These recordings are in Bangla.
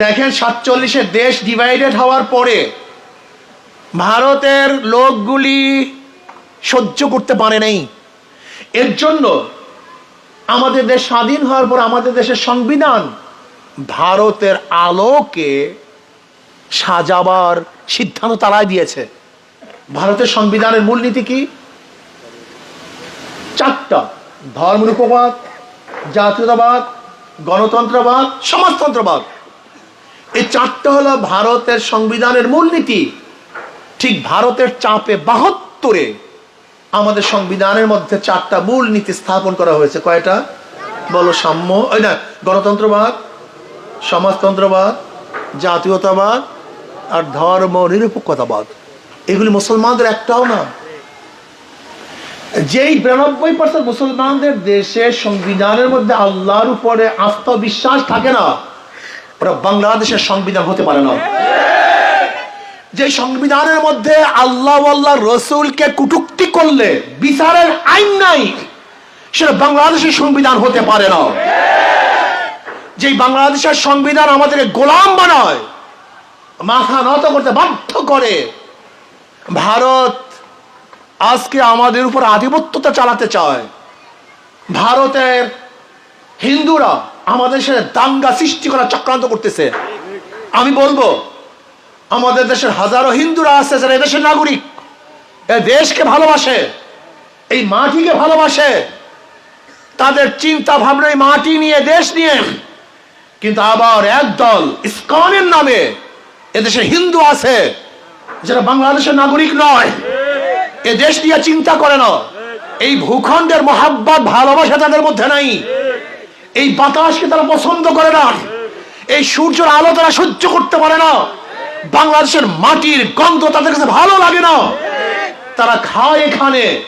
দেখেন সাতচল্লিশে দেশ ডিভাইডেড হওয়ার পরে ভারতের লোকগুলি সহ্য করতে পারে নাই। এর জন্য আমাদের দেশ স্বাধীন হওয়ার পর আমাদের দেশের সংবিধান ভারতের আলোকে সাজাবার সিদ্ধান্ত তারাই দিয়েছে। ভারতের সংবিধানের মূলনীতি কি? চারটা। ধর্মরূপবাদ জাতীয়তাবাদ, গণতন্ত্রবাদ, সমাজতন্ত্রবাদ। এই চারটা হলো ভারতের সংবিধানের মূলনীতি। ঠিক ভারতের চাপে বাহাত্তরে আমাদের সংবিধানের মধ্যে চারটা মূল নীতি স্থাপন করা হয়েছে। কয়টা? বলো সাম্য, ওই না, গণতন্ত্রবাদ, সমাজতন্ত্রবাদ, জাতীয়তাবাদ আর ধর্ম নিরপেক্ষতাবাদ এগুলি মুসলমানদের একটাও না। যেই বিরানব্বই পার্সেন্ট মুসলমানদের দেশে সংবিধানের মধ্যে আল্লাহর উপরে আস্থা বিশ্বাস থাকে না ওরা বাংলাদেশের সংবিধান হতে পারে না। যে সংবিধানের মধ্যে আল্লাহ আল্লাহ রসুলকে কুটুক্তি করলে বিচারের আইন নাই, সেটা বাংলাদেশের সংবিধান হতে পারে না। যে বাংলাদেশের সংবিধান আমাদের গোলাম বানায়, মাথা নত করতে বাধ্য করে, ভারত আজকে আমাদের উপর আধিপত্যতা চালাতে চায়। ভারতের হিন্দুরা আমাদের সাথে দাঙ্গা সৃষ্টি করার চক্রান্ত করতেছে। আমি বলব, আমাদের দেশের হাজারো হিন্দুরা আছে যারা এদেশের নাগরিক। এ দেশকে ভালোবাসে, এই মাটিকে ভালোবাসে। তাদের চিন্তা ভাবনা এই মাটি নিয়ে, দেশ নিয়ে। কিন্তু আবার একদল ইস্কনের নামে এদেশে হিন্দু আছে, যারা বাংলাদেশের নাগরিক নয়। এ দেশ নিয়ে চিন্তা করে না। এই ভূখণ্ডের মহাব্বত, ভালোবাসা তাদের মধ্যে নাই। এই বাতাসকে তারা পছন্দ করে না। এই সূর্যের আলো তারা সহ্য করতে পারে না। বাংলাদেশের মাটির গন্ধ তাদের কাছে ভালো লাগে না। তারা খায় এখানে,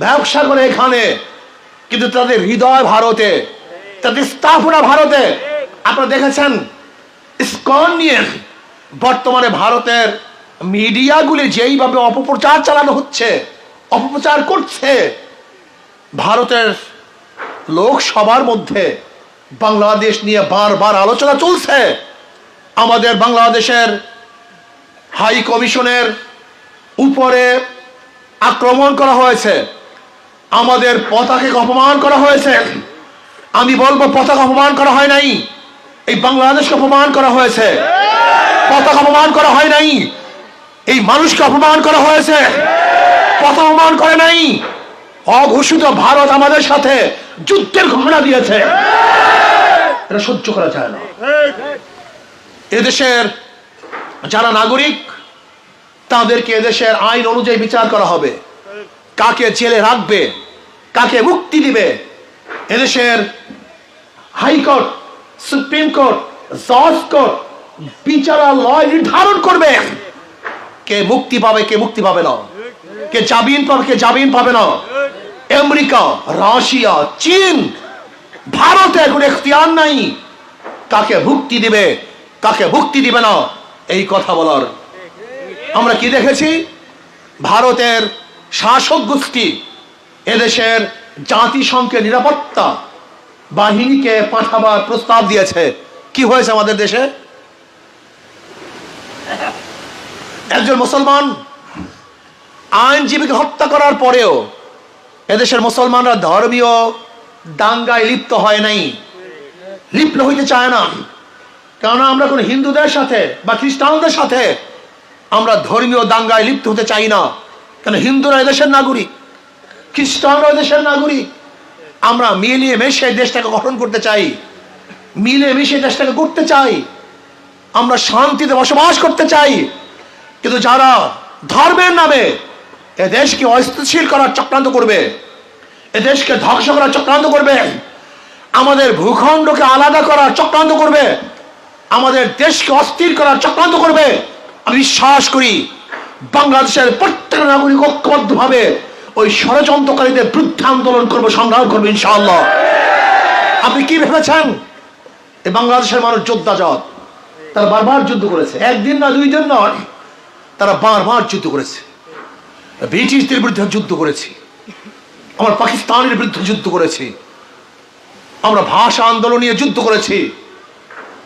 ব্যবসা করে এখানে, কিন্তু তাদের হৃদয় ভারতে, তাদের স্থাপনা ভারতে, আপনারা দেখেছেন, ইস্কন নিয়ে বর্তমানে ভারতের মিডিয়াগুলি যেইভাবে অপপ্রচার চালানো হচ্ছে, অপপ্রচার করছে, ভারতের লোকসভার মধ্যে বাংলাদেশ নিয়ে বারবার আলোচনা চলছে। আমাদের বাংলাদেশের হাই কমিশনের উপরে আক্রমণ করা হয়েছে। আমাদের পতাকে অপমান করা হয়েছে। আমি বলব, পতাকা অপমান করা হয় নাই। এই বাংলাদেশকে অপমান করা হয়েছে। পতাকা অপমান করা হয় নাই। এই মানুষকে অপমান করা হয়েছে। পতাকা অপমান করে নাই। অঘোষিত ভারত আমাদের সাথে যুদ্ধের ঘোষণা দিয়েছে। এটা সহ্য করা যায় না। এদেশের যারা নাগরিক, তাদেরকে এদেশের আইন অনুযায়ী বিচার করা হবে। কাকে জেলে রাখবে, কাকে মুক্তি দিবে, এদেশের হাইকোর্ট, সুপ্রিম কোর্ট, জজ কোর্ট, বিচারালয় নির্ধারণ করবে। কে মুক্তি পাবে, কে মুক্তি পাবে না। কে জামিন পাবে, কে জামিন পাবে না। আমেরিকা, রাশিয়া, চীন। ভারতে কোনো এখতিয়ার নাই। কাকে ভুক্তি দিবে, কাকে ভুক্তি দিবে না, এই কথা বলার। আমরা কি দেখেছি? ভারতের শাসক গোষ্ঠী, এদেশের জাতিসংঘের নিরাপত্তা বাহিনীকে পাঠাবার প্রস্তাব দিয়েছে। কি হয়েছে আমাদের দেশে? একজন মুসলমান আইনজীবীকে হত্যা করার পরেও এদেশের মুসলমানরা ধর্মীয় দাঙ্গায় লিপ্ত হয় নাই। লিপ্ত হইতে চায় না। কেননা আমরা কোনো হিন্দুদের সাথে বা খ্রিস্টানদের সাথে আমরা ধর্মীয় দাঙ্গায় লিপ্ত হতে চাই না। কেন হিন্দুরা এদেশের নাগরিক, খ্রিস্টানরা এদেশের নাগরিক। আমরা মিলিয়ে মিশে দেশটাকে গঠন করতে চাই মিলে মিশে দেশটাকে করতে চাই। আমরা শান্তিতে বসবাস করতে চাই। কিন্তু যারা ধর্মের নামে এ দেশকে অস্থিতিশীল করার চক্রান্ত করবে। এ দেশকে ধ্বংস করার চক্রান্ত করবে। আমাদের ভূখণ্ডকে আলাদা করার চক্রান্ত করবে। আমাদের দেশকে অস্থির করার চক্রান্ত করবে। আমি বিশ্বাস করি, বাংলাদেশের প্রত্যেক নাগরিক ঐক্যবদ্ধভাবে ওই ষড়যন্ত্রকারীদের বিরুদ্ধে আন্দোলন করবে, সংগ্রাম করবে, ইনশাআল্লাহ। আপনি কি ভেবেছেন? এই বাংলাদেশের মানুষ যোদ্ধা জাত তারা বারবার যুদ্ধ করেছে। একদিন না, দুই দিন নয়, তারা বারবার যুদ্ধ করেছে। ব্রিটিশদের বিরুদ্ধে যুদ্ধ করেছি। আমরা পাকিস্তানের বিরুদ্ধে যুদ্ধ করেছি। আমরা ভাষা আন্দোলন নিয়ে যুদ্ধ করেছি।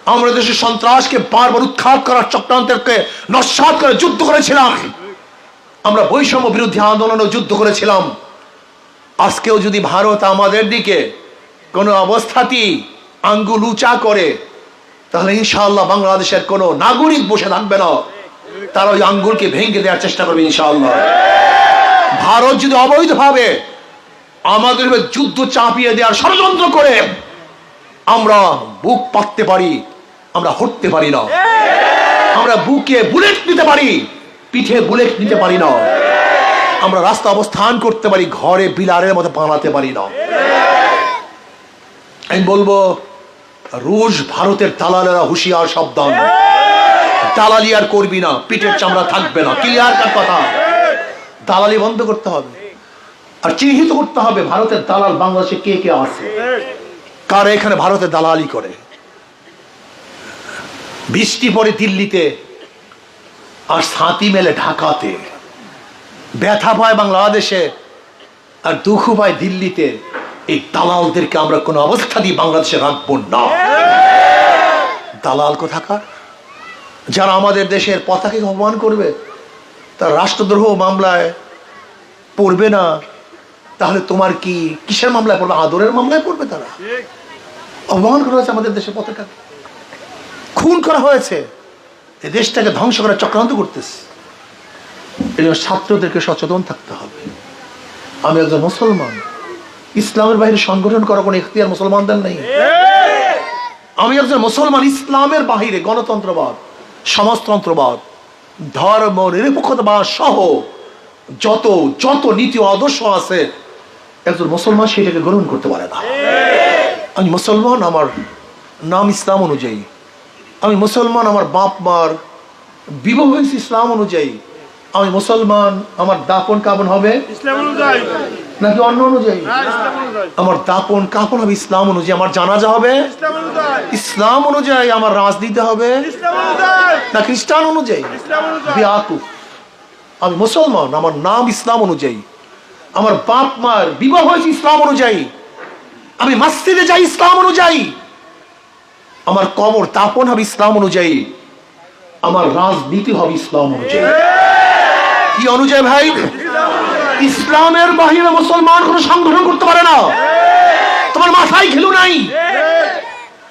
আমরা দেশের সন্ত্রাসকে বারবার উৎখাত করার চক্রান্তকে নস্বাত করে যুদ্ধ করেছিলাম। আমরা বৈষম্য বিরোধী আন্দোলনে যুদ্ধ করেছিলাম। আজকেও যদি ভারত আমাদের দিকে কোনো অবস্থাতেই আঙ্গুল উঁচা করে, তাহলে ইনশাআল্লাহ বাংলাদেশের কোনো নাগরিক বসে থাকবে না। তারা ওই আঙ্গুলকে ভেঙে দেওয়ার চেষ্টা করবে ইনশাআল্লাহ। ভারত যদি অবৈধভাবে আমাদের যুদ্ধ চাপিয়ে দেওয়ার ষড়যন্ত্র করে, আমরা বুক পাততে পারি, আমরা হটতে পারি না। আমরা বুকে বুলেট নিতে পারি, পিঠে বুলেট নিতে পারি না। আমরা রাস্তা অবস্থান করতে পারি, ঘরে বিলারের মতো বানাতে পারি না। আমি বলব, রুশ ভারতের দালালেরা হুঁশিয়ার সাবধান। দালালি আর করবি না, পিঠের চামড়া থাকবে না। ক্লিয়ার কথা? দালালি বন্ধ করতে হবে। আর চিহ্নিত করতে হবে ভারতের দালাল বাংলাদেশে কে কে আছে। কারা এখানে ভারতে দালালি করে? বৃষ্টি পড়ে দিল্লিতে আর ছাতি মেলে ঢাকাতে। ব্যথা পায় বাংলাদেশে আর দুঃখ পায় দিল্লিতে। এই দালালদেরকে আমরা কোনো অবস্থা দিয়ে বাংলাদেশে রাখব না। দালাল কোথাকার? যারা আমাদের দেশের পতাকে অপমান করবে তার রাষ্ট্রদ্রোহ মামলায় পড়বে না, তাহলে তোমার কি কিসের মামলায় পড়বে? আদরের মামলায় পড়বে তারা? অপমান করা হয়েছে আমাদের দেশের পতাকা। খুন করা হয়েছে। এই দেশটাকে ধ্বংস করার চক্রান্ত করতেছে। এই জন্য ছাত্রদেরকে সচেতন থাকতে হবে। আমি একজন মুসলমান। ইসলামের বাইরে সংগঠন করার কোনো ইখতিয়ার মুসলমানদের নেই। আমি একজন মুসলমান, ইসলামের বাহিরে গণতন্ত্রবাদ, সমাজতন্ত্রবাদ ধর্ম নিরপেক্ষতা সহ যত যত নীতি আদর্শ আছে, একজন মুসলমান সেটাকে গ্রহণ করতে পারে না। আমি মুসলমান, আমার নাম ইসলাম অনুযায়ী। আমি মুসলমান, আমার বাপ, মার বিবাহ হয়েছে ইসলাম অনুযায়ী। আমি মুসলমান, আমার দাপন কাপন হবে? ইসলাম অনুযায়ী। নাকি অন্য অনুযায়ী? আমার দাপন কাপন হবে ইসলাম অনুযায়ী আমার জানাজা হবে? ইসলাম অনুযায়ী। আমার রাজ দিতে হবে? না খ্রিস্টান অনুযায়ী? আমি মুসলমান আমার নাম ইসলাম অনুযায়ী। আমার বাপ মার বিবাহ হয়েছে ইসলাম অনুযায়ী। আমি মসজিদে যাই ইসলাম অনুযায়ী। আমার কবর তাপন হবে ইসলাম অনুযায়ী। আমার রাজনীতি হবে ইসলাম অনুযায়ী। কি অনুযায়ী ভাই? ইসলামের বাহিরে মুসলমান কোনো সংগঠন করতে পারে না। তোমার মাথায় ঘেলু নাই।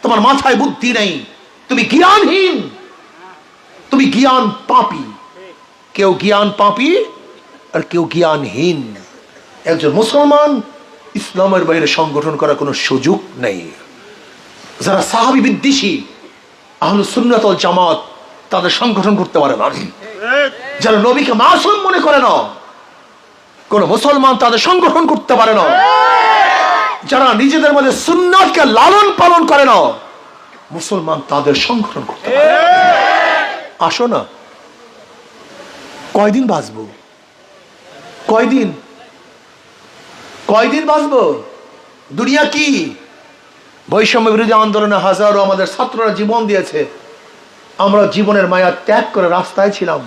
তোমার মাথায় বুদ্ধি নেই। তুমি জ্ঞানহীন। তুমি জ্ঞান পাপি। কেউ জ্ঞান পাপি আর কেউ জ্ঞানহীন। একজন মুসলমান ইসলামের বাইরে সংগঠন করার কোনো সুযোগ নেই। যারা সাহাবি বিদ্বেষী আহলে সুন্নাতল জামাত, তাদের সংগঠন করতে পারে না। যারা নবীকে মাসুম মনে করে না কোন মুসলমান তাদের সংগঠন করতে পারে না। যারা নিজেদের মধ্যে সুন্নাতকে লালন পালন করে না, মুসলমান তাদের সংগঠন করতে পারে আসো না। কয়দিন বাঁচবো? কয়দিন? কয়দিন বাঁচবো? দুনিয়া কি? বৈষম্য বিরোধী আন্দোলনে হাজারো আমাদের ছাত্ররা জীবন দিয়েছে। আমরা জীবনের মায়া ত্যাগ করে রাস্তায় ছিলাম,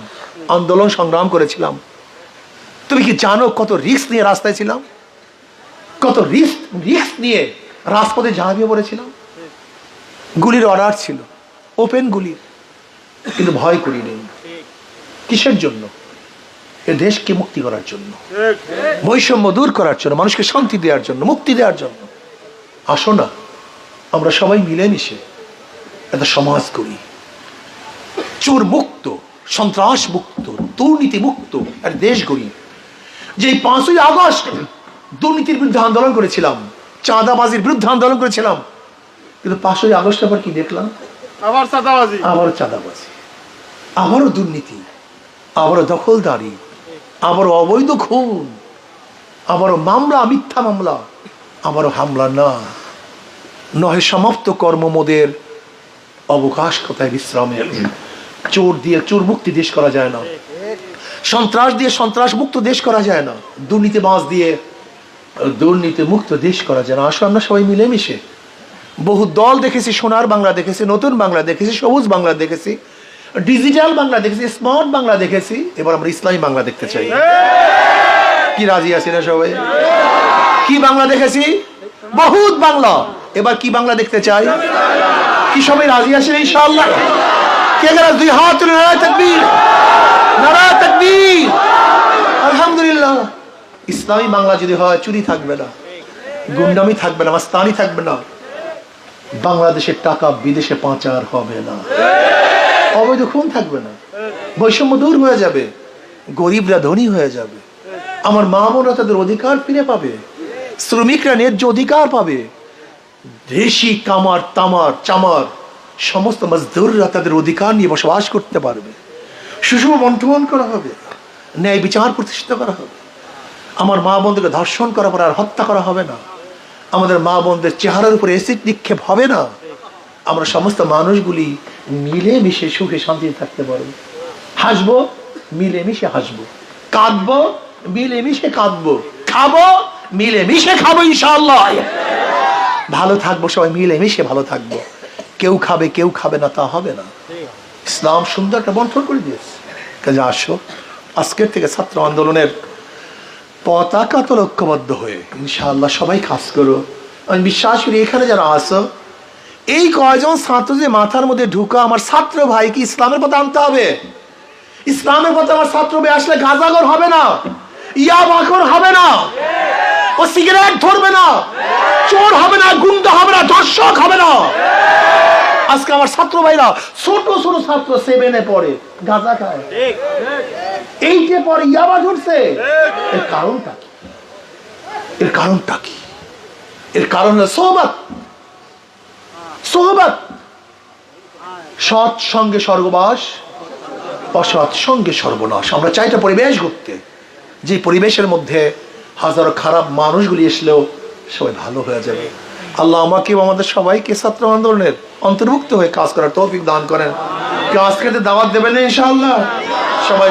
আন্দোলন সংগ্রাম করেছিলাম। তুমি কি জানো কত রিস্ক নিয়ে রাস্তায় ছিলাম? কত রিস্ক রিস্ক নিয়ে রাজপথে ঝাঁপিয়ে পড়েছিলাম? গুলির অর্ডার ছিল ওপেন গুলির, কিন্তু ভয় করি নেই। কিসের জন্য? এ দেশকে মুক্তি করার জন্য, বৈষম্য দূর করার জন্য, মানুষকে শান্তি দেওয়ার জন্য, মুক্তি দেওয়ার জন্য। আসো না, আমরা সবাই মিলেমিশে একটা সমাজ করি চোর মুক্ত সন্ত্রাস মুক্ত দুর্নীতি মুক্ত আর দেশ গড়ি। যে পাঁচই আগস্ট দুর্নীতির বিরুদ্ধে আন্দোলন করেছিলাম চাঁদাবাজির বিরুদ্ধে আন্দোলন করেছিলাম কিন্তু পাঁচই আগস্ট আবার কি দেখলাম? আবার চাঁদাবাজি। আবারও চাঁদাবাজি আবারও দুর্নীতি আবারও দখলদারি আবারও অবৈধ খুন আবারও মামলা মিথ্যা মামলা আবারও হামলা না। নহে সমাপ্ত কর্মমোদের অবকাশ কোথায় বিশ্রামের? চোর দিয়ে চোর মুক্তি দেশ করা যায় না। সন্ত্রাস দিয়ে সন্ত্রাস মুক্ত দেশ করা যায় না। দুর্নীতি বাঁশ দিয়ে দুর্নীতি মুক্ত দেশ করা যায় না। আসলে আমরা সবাই মিলেমিশে। বহু দল দেখেছি, সোনার বাংলা দেখেছি, নতুন বাংলা দেখেছি, সবুজ বাংলা দেখেছি, ডিজিটাল বাংলা দেখেছি, স্মার্ট বাংলা দেখেছি, এবার আমরা ইসলামী বাংলা দেখতে চাই। কি রাজি আছি না সবাই? কি বাংলা দেখেছি? বহুত বাংলা। এবার কি বাংলা দেখতে চাই? কি সবাই রাজি আছেন ইনশাআল্লাহ? কে গেল দুই হাত তুলে নারায় তাকবীর? নারায় তাকবীর। আলহামদুলিল্লাহ। ইসলামী বাংলা যদি হয়, চুরি থাকবে না। গুন্ডামি থাকবে না, মাস্তানি থাকবে না। বাংলাদেশের টাকা বিদেশে পাচার হবে না। অবৈধ খুন থাকবে না। বৈষম্য দূর হয়ে যাবে। গরিবরা ধনী হয়ে যাবে। আমার মা বোনরা তাদের অধিকার ফিরে পাবে। শ্রমিকরা ন্যায্য অধিকার পাবে। দেশি কামার, তামার, চামার সমস্ত মজদুররা তাদের অধিকার নিয়ে বসবাস করতে পারবে। সুষম বন্টন করা হবে, ন্যায় বিচার প্রতিষ্ঠিত করা হবে। আমার মা বোনদেরকে ধর্ষণ করা পর আর হত্যা করা হবে না। আমাদের মা বোনদের চেহারার উপরে এসিড নিক্ষেপ হবে না। আমরা সমস্ত মানুষগুলি মিলে মিশে সুখে শান্তিতে থাকতে পারব। হাসবো মিলে মিশে হাসবো। কাঁদবো মিলে মিশে কাঁদবো। খাব মিলে মিশে খাব ইনশাআল্লাহ। ভালো থাকব, সবাই মিলে মিশে ভালো থাকব। কেউ খাবে কেউ খাবে না তা হবে না। ইসলাম সুন্দর একটা বন্টন করে দিয়েছে। কাজে আসো আজকের থেকে ছাত্র আন্দোলনের পতাকা তো লক্ষ্যবদ্ধ হয়ে ইনশাআল্লাহ সবাই কাজ করো। আমি বিশ্বাস করি এখানে যারা আসো এই কয়জন ছাত্র যে মাথার মধ্যে ঢুকা আমার ছাত্র ভাইকে ইসলামের পথে আনতে হবে। ইসলামের পথে আমার ছাত্র ভাই আসলে গাজাগর হবে না ইয়া বাকর হবে না ও সিগারেট ধরবে না। চোর হবে না, গুন্ডা হবে না দর্শক হবে না। আজকে আমার ছাত্র ভাইরা, ছোট ছোট ছাত্র সেভেনে পড়ে, গাঁজা খায়। এইটে পরে ইয়াবা ধরছে, এর কারণটা কি? এর কারণটা কি? এর কারণ হলো সোহবাত। সোহবাত। সৎ সঙ্গে স্বর্গবাস, অসৎ সঙ্গে সর্বনাশ আমরা চাইটা পরিবেশ করতে যে পরিবেশের মধ্যে হাজারো খারাপ মানুষগুলি আসলেও সবাই ভালো হয়ে যাবে। আল্লাহ আমাকে আমাদের সবাইকে ছাত্র আন্দোলনের অন্তর্ভুক্ত হয়ে কাজ করার তৌফিক দান করেন। আজকে দাওয়াত দেবেন ইনশাআল্লাহ? সবাই